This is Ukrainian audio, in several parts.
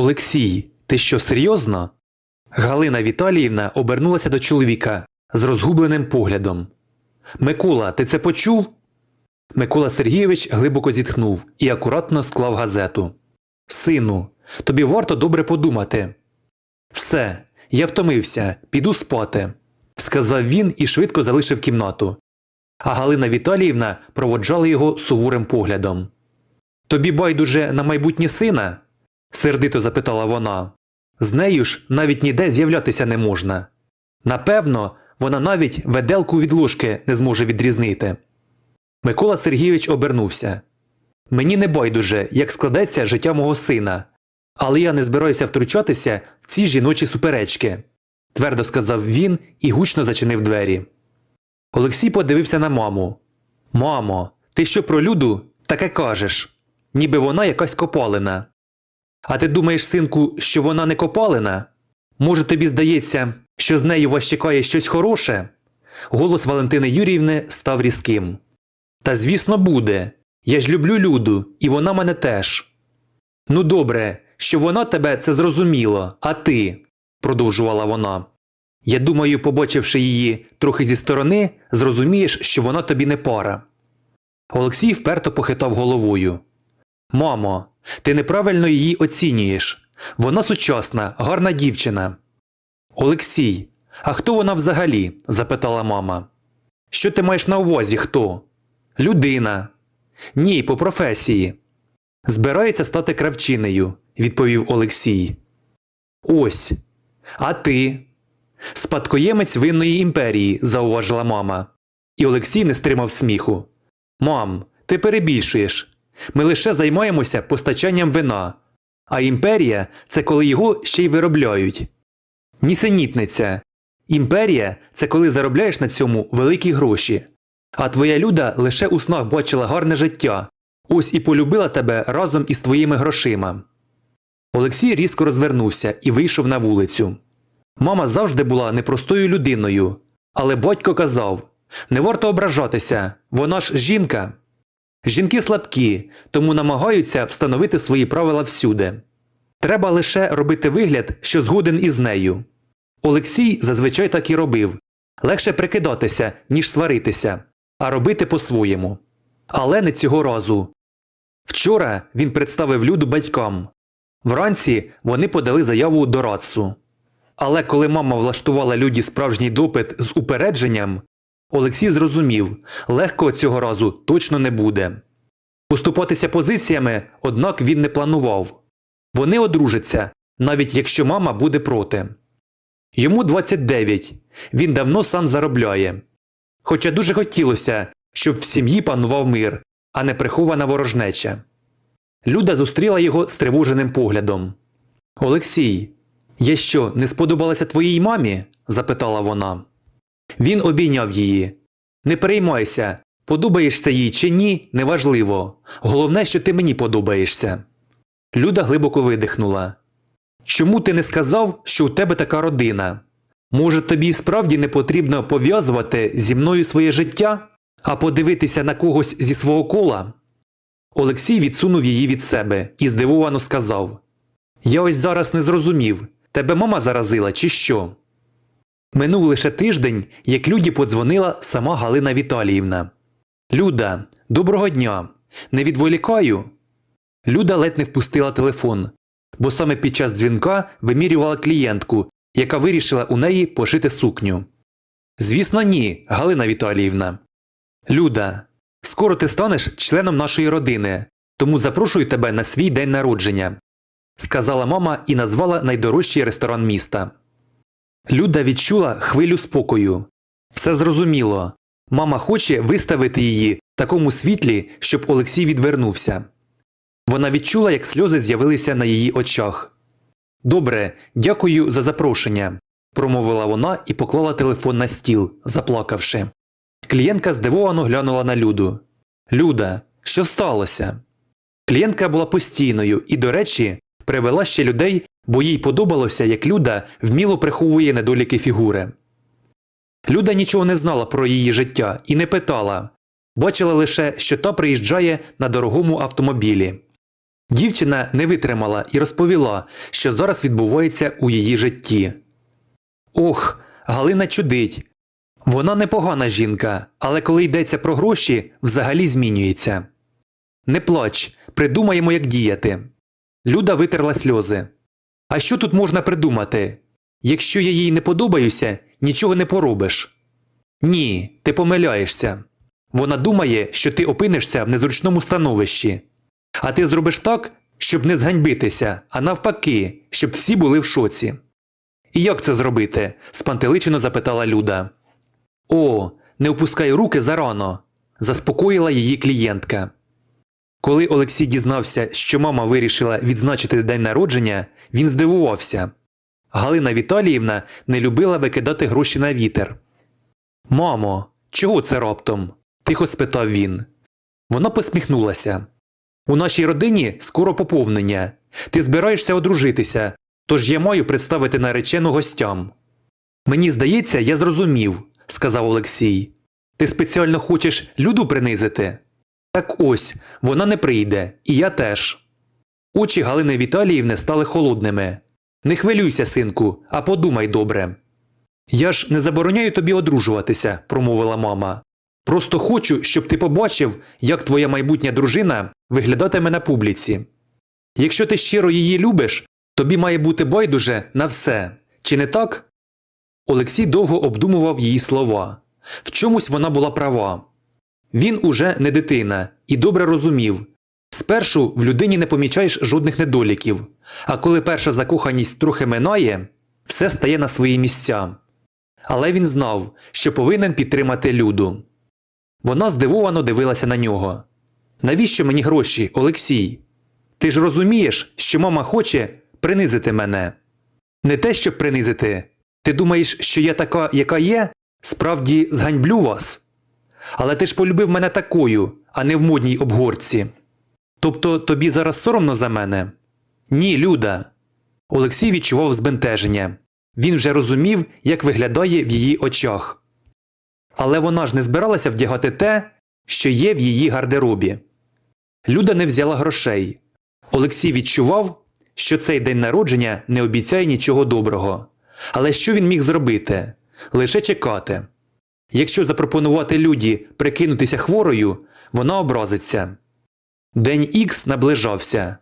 Олексій, ти що серйозно? Галина Віталіївна обернулася до чоловіка з розгубленим поглядом. Микола, ти це почув? Микола Сергійович глибоко зітхнув і акуратно склав газету. Сину, тобі варто добре подумати. Все, я втомився, піду спати, сказав він і швидко залишив кімнату. А Галина Віталіївна проводжала його суворим поглядом. Тобі байдуже на майбутнє сина? Сердито запитала вона. З нею ж навіть ніде з'являтися не можна. Напевно, вона навіть веделку від ложки не зможе відрізнити. Микола Сергійович обернувся. Мені не байдуже, як складеться життя мого сина, але я не збираюся втручатися в ці жіночі суперечки, твердо сказав він і гучно зачинив двері. Олексій подивився на маму. Мамо, ти що про люду таке кажеш? Ніби вона якась копалина. А ти думаєш, синку, що вона не копалина? Може, тобі здається, що з нею вас чекає щось хороше? Голос Валентини Юріївни став різким. Та звісно, буде. Я ж люблю люду, і вона мене теж. Ну, добре, що вона тебе це зрозуміла, а ти, продовжувала вона. Я думаю, побачивши її трохи зі сторони, зрозумієш, що вона тобі не пара. Олексій вперто похитав головою. Мамо, ти неправильно її оцінюєш. Вона сучасна, гарна дівчина. Олексій, а хто вона взагалі? запитала мама. Що ти маєш на увазі хто? Людина. Ні, по професії. Збирається стати кравчинею, відповів Олексій. Ось. А ти? Спадкоємець винної імперії, зауважила мама. І Олексій не стримав сміху. Мам, ти перебільшуєш. Ми лише займаємося постачанням вина, а імперія це коли його ще й виробляють. Нісенітниця. Імперія це коли заробляєш на цьому великі гроші. А твоя люда лише у снах бачила гарне життя, ось і полюбила тебе разом із твоїми грошима. Олексій різко розвернувся і вийшов на вулицю. Мама завжди була непростою людиною, але батько казав не варто ображатися, вона ж жінка. Жінки слабкі, тому намагаються встановити свої правила всюди. Треба лише робити вигляд, що згоден із нею. Олексій зазвичай так і робив легше прикидатися, ніж сваритися, а робити по-своєму. Але не цього разу. Вчора він представив люду батькам. Вранці вони подали заяву до Рацу. Але коли мама влаштувала люді справжній допит з упередженням, Олексій зрозумів легко цього разу точно не буде. Поступатися позиціями, однак він не планував. Вони одружаться, навіть якщо мама буде проти. Йому 29, він давно сам заробляє. Хоча дуже хотілося, щоб в сім'ї панував мир, а не прихована ворожнеча. Люда зустріла його стривоженим поглядом. Олексій, я що, не сподобалася твоїй мамі? запитала вона. Він обійняв її. Не переймайся, подобаєшся їй чи ні, неважливо. Головне, що ти мені подобаєшся. Люда глибоко видихнула. Чому ти не сказав, що у тебе така родина? Може, тобі справді не потрібно пов'язувати зі мною своє життя, а подивитися на когось зі свого кола? Олексій відсунув її від себе і здивовано сказав Я ось зараз не зрозумів, тебе мама заразила, чи що? Минув лише тиждень, як люді подзвонила сама Галина Віталіївна. Люда, доброго дня. Не відволікаю. Люда ледь не впустила телефон, бо саме під час дзвінка вимірювала клієнтку, яка вирішила у неї пошити сукню. Звісно, ні, Галина Віталіївна. Люда, скоро ти станеш членом нашої родини, тому запрошую тебе на свій день народження, сказала мама і назвала найдорожчий ресторан міста. Люда відчула хвилю спокою. Все зрозуміло. Мама хоче виставити її в такому світлі, щоб Олексій відвернувся. Вона відчула, як сльози з'явилися на її очах. Добре, дякую за запрошення, промовила вона і поклала телефон на стіл, заплакавши. Клієнтка здивовано глянула на Люду. Люда, що сталося? Клієнтка була постійною і, до речі, привела ще людей, бо їй подобалося, як Люда вміло приховує недоліки фігури. Люда нічого не знала про її життя і не питала, бачила лише, що та приїжджає на дорогому автомобілі. Дівчина не витримала і розповіла, що зараз відбувається у її житті. Ох, Галина чудить. Вона непогана жінка, але коли йдеться про гроші, взагалі змінюється. Не плач, придумаємо, як діяти. Люда витерла сльози. А що тут можна придумати? Якщо я їй не подобаюся, нічого не поробиш. Ні, ти помиляєшся. Вона думає, що ти опинишся в незручному становищі. А ти зробиш так, щоб не зганьбитися, а навпаки, щоб всі були в шоці. І як це зробити? спантеличено запитала Люда. О, не опускай руки зарано, заспокоїла її клієнтка. Коли Олексій дізнався, що мама вирішила відзначити день народження, він здивувався. Галина Віталіївна не любила викидати гроші на вітер. Мамо, чого це раптом? тихо спитав він. Вона посміхнулася. У нашій родині скоро поповнення. Ти збираєшся одружитися, тож я маю представити наречену гостям. Мені здається, я зрозумів, сказав Олексій. Ти спеціально хочеш люду принизити? Так ось, вона не прийде, і я теж. Очі Галини Віталіївни стали холодними. Не хвилюйся, синку, а подумай добре. Я ж не забороняю тобі одружуватися, промовила мама. Просто хочу, щоб ти побачив, як твоя майбутня дружина виглядатиме на публіці. Якщо ти щиро її любиш, тобі має бути байдуже на все. Чи не так? Олексій довго обдумував її слова. В чомусь вона була права. Він уже не дитина і добре розумів спершу в людині не помічаєш жодних недоліків, а коли перша закоханість трохи минає, все стає на свої місця. Але він знав, що повинен підтримати люду. Вона здивовано дивилася на нього. Навіщо мені гроші, Олексій? Ти ж розумієш, що мама хоче принизити мене. Не те, щоб принизити. Ти думаєш, що я така, яка є, справді зганьблю вас? Але ти ж полюбив мене такою, а не в модній обгорці. Тобто тобі зараз соромно за мене? Ні, Люда. Олексій відчував збентеження. Він вже розумів, як виглядає в її очах. Але вона ж не збиралася вдягати те, що є в її гардеробі. Люда не взяла грошей. Олексій відчував, що цей день народження не обіцяє нічого доброго. Але що він міг зробити? Лише чекати. Якщо запропонувати люді прикинутися хворою, вона образиться. День Ікс наближався.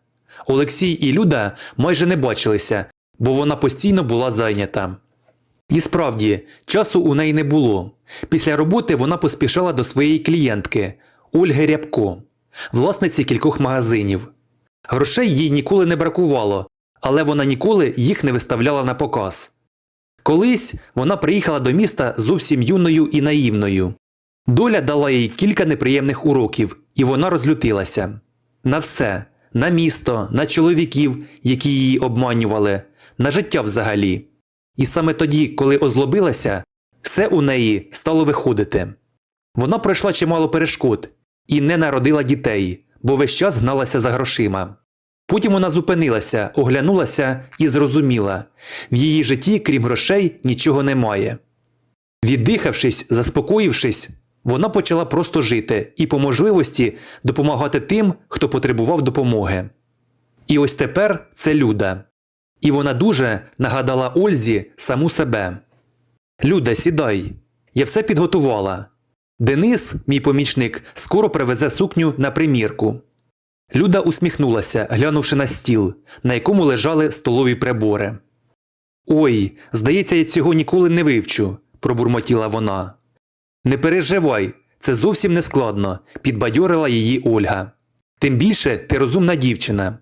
Олексій і Люда майже не бачилися, бо вона постійно була зайнята. І справді, часу у неї не було. Після роботи вона поспішала до своєї клієнтки Ольги Рябко, власниці кількох магазинів. Грошей їй ніколи не бракувало, але вона ніколи їх не виставляла на показ. Колись вона приїхала до міста зовсім юною і наївною. Доля дала їй кілька неприємних уроків, і вона розлютилася. На все на місто, на чоловіків, які її обманювали, на життя взагалі. І саме тоді, коли озлобилася, все у неї стало виходити. Вона пройшла чимало перешкод і не народила дітей, бо весь час гналася за грошима. Потім вона зупинилася, оглянулася і зрозуміла в її житті, крім грошей, нічого немає. Віддихавшись, заспокоївшись, вона почала просто жити і по можливості допомагати тим, хто потребував допомоги. І ось тепер це Люда. І вона дуже нагадала Ользі саму себе. Люда, сідай. Я все підготувала. Денис, мій помічник, скоро привезе сукню на примірку. Люда усміхнулася, глянувши на стіл, на якому лежали столові прибори. Ой, здається, я цього ніколи не вивчу, пробурмотіла вона. Не переживай, це зовсім не складно, підбадьорила її Ольга. Тим більше ти розумна дівчина.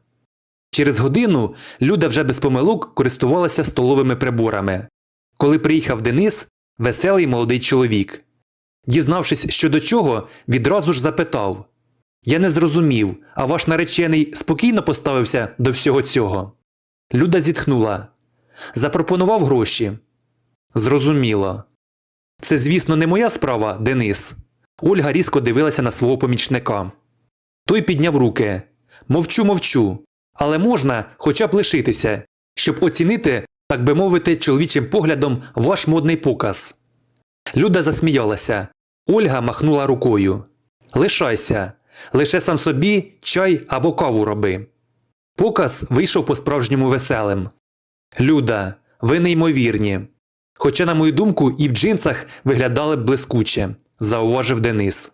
Через годину Люда вже без помилок користувалася столовими приборами. Коли приїхав Денис, веселий молодий чоловік. Дізнавшись, що до чого, відразу ж запитав Я не зрозумів, а ваш наречений спокійно поставився до всього цього. Люда зітхнула. Запропонував гроші. Зрозуміло. Це, звісно, не моя справа, Денис. Ольга різко дивилася на свого помічника. Той підняв руки. Мовчу, мовчу. Але можна хоча б лишитися, щоб оцінити, так би мовити, чоловічим поглядом ваш модний показ. Люда засміялася. Ольга махнула рукою. Лишайся. Лише сам собі чай або каву роби. Показ вийшов по-справжньому веселим. Люда, ви неймовірні. Хоча, на мою думку, і в джинсах виглядали блискуче, зауважив Денис.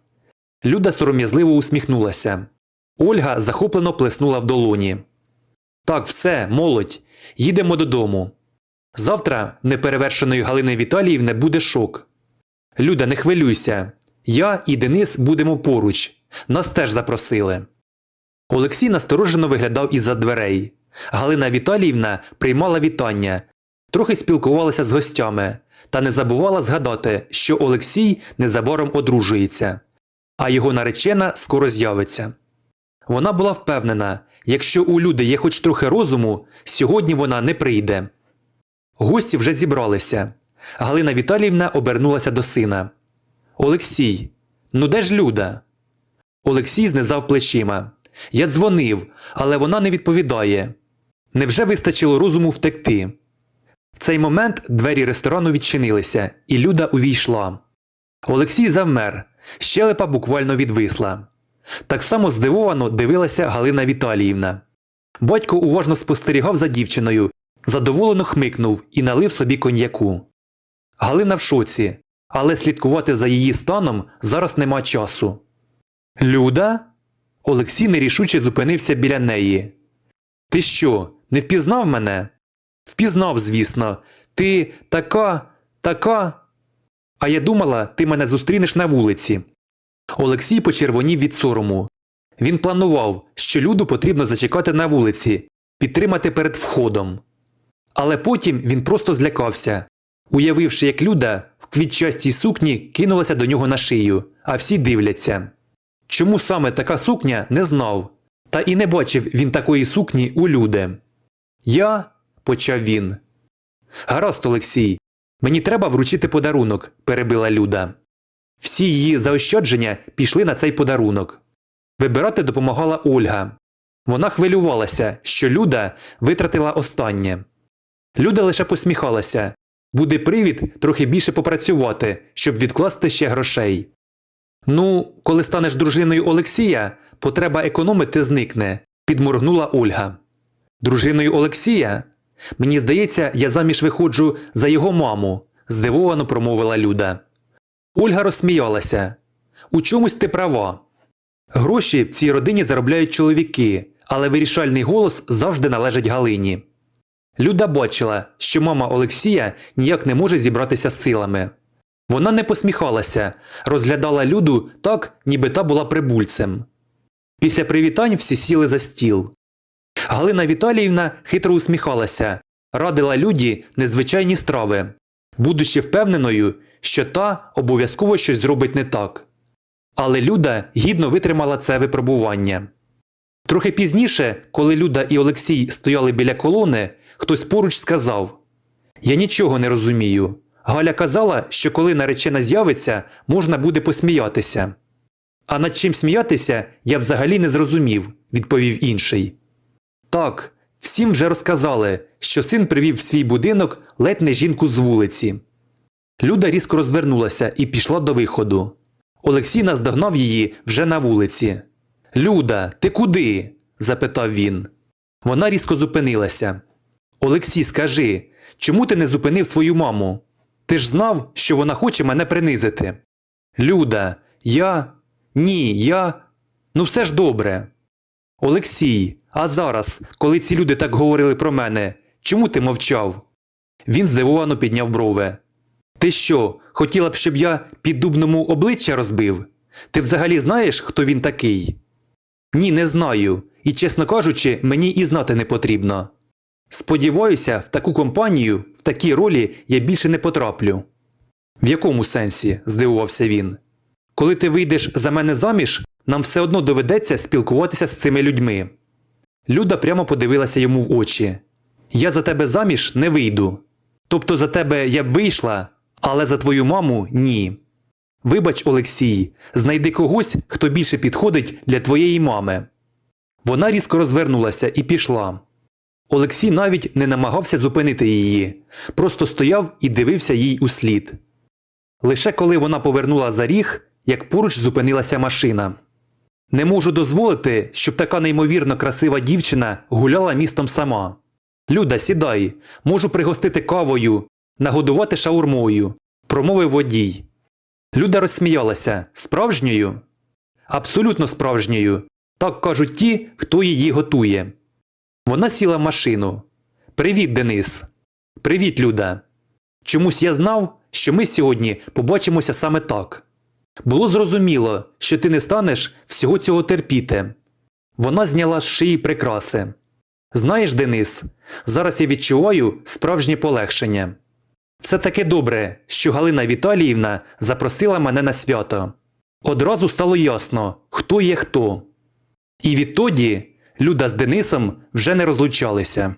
Люда сором'язливо усміхнулася. Ольга захоплено плеснула в долоні. Так, все, молодь, їдемо додому. Завтра неперевершеної Галини Віталіївни буде шок. Люда, не хвилюйся. Я і Денис будемо поруч. Нас теж запросили. Олексій насторожено виглядав із-за дверей. Галина Віталіївна приймала вітання, трохи спілкувалася з гостями та не забувала згадати, що Олексій незабаром одружується, а його наречена скоро з'явиться. Вона була впевнена, якщо у люди є хоч трохи розуму, сьогодні вона не прийде. Гості вже зібралися. Галина Віталіївна обернулася до сина. Олексій, ну де ж Люда? Олексій знизав плечима. Я дзвонив, але вона не відповідає. Невже вистачило розуму втекти? В цей момент двері ресторану відчинилися, і Люда увійшла. Олексій завмер, щелепа буквально відвисла. Так само здивовано дивилася Галина Віталіївна. Батько уважно спостерігав за дівчиною, задоволено хмикнув і налив собі коньяку. Галина в шоці, але слідкувати за її станом зараз нема часу. Люда? Олексій нерішуче зупинився біля неї. Ти що, не впізнав мене? Впізнав, звісно. Ти така, така. А я думала, ти мене зустрінеш на вулиці. Олексій почервонів від сорому. Він планував, що люду потрібно зачекати на вулиці, підтримати перед входом. Але потім він просто злякався, уявивши, як люда в квітчастій сукні кинулася до нього на шию, а всі дивляться. Чому саме така сукня не знав, та і не бачив він такої сукні у люди. Я, почав він. Гаразд, Олексій, мені треба вручити подарунок, перебила Люда. Всі її заощадження пішли на цей подарунок. Вибирати допомагала Ольга. Вона хвилювалася, що Люда витратила останнє. Люда лише посміхалася буде привід трохи більше попрацювати, щоб відкласти ще грошей. Ну, коли станеш дружиною Олексія, потреба економити зникне, підморгнула Ольга. Дружиною Олексія? Мені здається, я заміж виходжу за його маму, здивовано промовила Люда. Ольга розсміялася. У чомусь ти права. Гроші в цій родині заробляють чоловіки, але вирішальний голос завжди належить Галині. Люда бачила, що мама Олексія ніяк не може зібратися з силами. Вона не посміхалася, розглядала Люду так, ніби та була прибульцем. Після привітань всі сіли за стіл. Галина Віталіївна хитро усміхалася, радила Люді незвичайні страви, будучи впевненою, що та обов'язково щось зробить не так. Але Люда гідно витримала це випробування. Трохи пізніше, коли Люда і Олексій стояли біля колони, хтось поруч сказав Я нічого не розумію. Галя казала, що коли наречена з'явиться, можна буде посміятися. А над чим сміятися, я взагалі не зрозумів, відповів інший. Так, всім вже розказали, що син привів в свій будинок ледь не жінку з вулиці. Люда різко розвернулася і пішла до виходу. Олексій наздогнав її вже на вулиці. Люда, ти куди? запитав він. Вона різко зупинилася. Олексій, скажи, чому ти не зупинив свою маму? Ти ж знав, що вона хоче мене принизити. Люда, я. Ні, я. Ну все ж добре. Олексій, а зараз, коли ці люди так говорили про мене, чому ти мовчав? Він здивовано підняв брови. Ти що, хотіла б, щоб я під дубному обличчя розбив? Ти взагалі знаєш, хто він такий? Ні, не знаю, і, чесно кажучи, мені і знати не потрібно. Сподіваюся, в таку компанію, в такій ролі я більше не потраплю. В якому сенсі? здивувався він. Коли ти вийдеш за мене заміж, нам все одно доведеться спілкуватися з цими людьми. Люда прямо подивилася йому в очі. Я за тебе заміж не вийду. Тобто за тебе я б вийшла, але за твою маму ні. Вибач, Олексій, знайди когось, хто більше підходить для твоєї мами. Вона різко розвернулася і пішла. Олексій навіть не намагався зупинити її, просто стояв і дивився їй у слід. Лише коли вона повернула за ріг, як поруч зупинилася машина. Не можу дозволити, щоб така неймовірно красива дівчина гуляла містом сама. Люда, сідай, можу пригостити кавою, нагодувати шаурмою, промовив водій. Люда розсміялася справжньою? Абсолютно справжньою. Так кажуть ті, хто її готує. Вона сіла в машину. Привіт, Денис. Привіт, Люда. Чомусь я знав, що ми сьогодні побачимося саме так. Було зрозуміло, що ти не станеш всього цього терпіти. Вона зняла з шиї прикраси. Знаєш, Денис, зараз я відчуваю справжнє полегшення. Все таки добре, що Галина Віталіївна запросила мене на свято. Одразу стало ясно, хто є хто. І відтоді Люда з Денисом вже не розлучалися.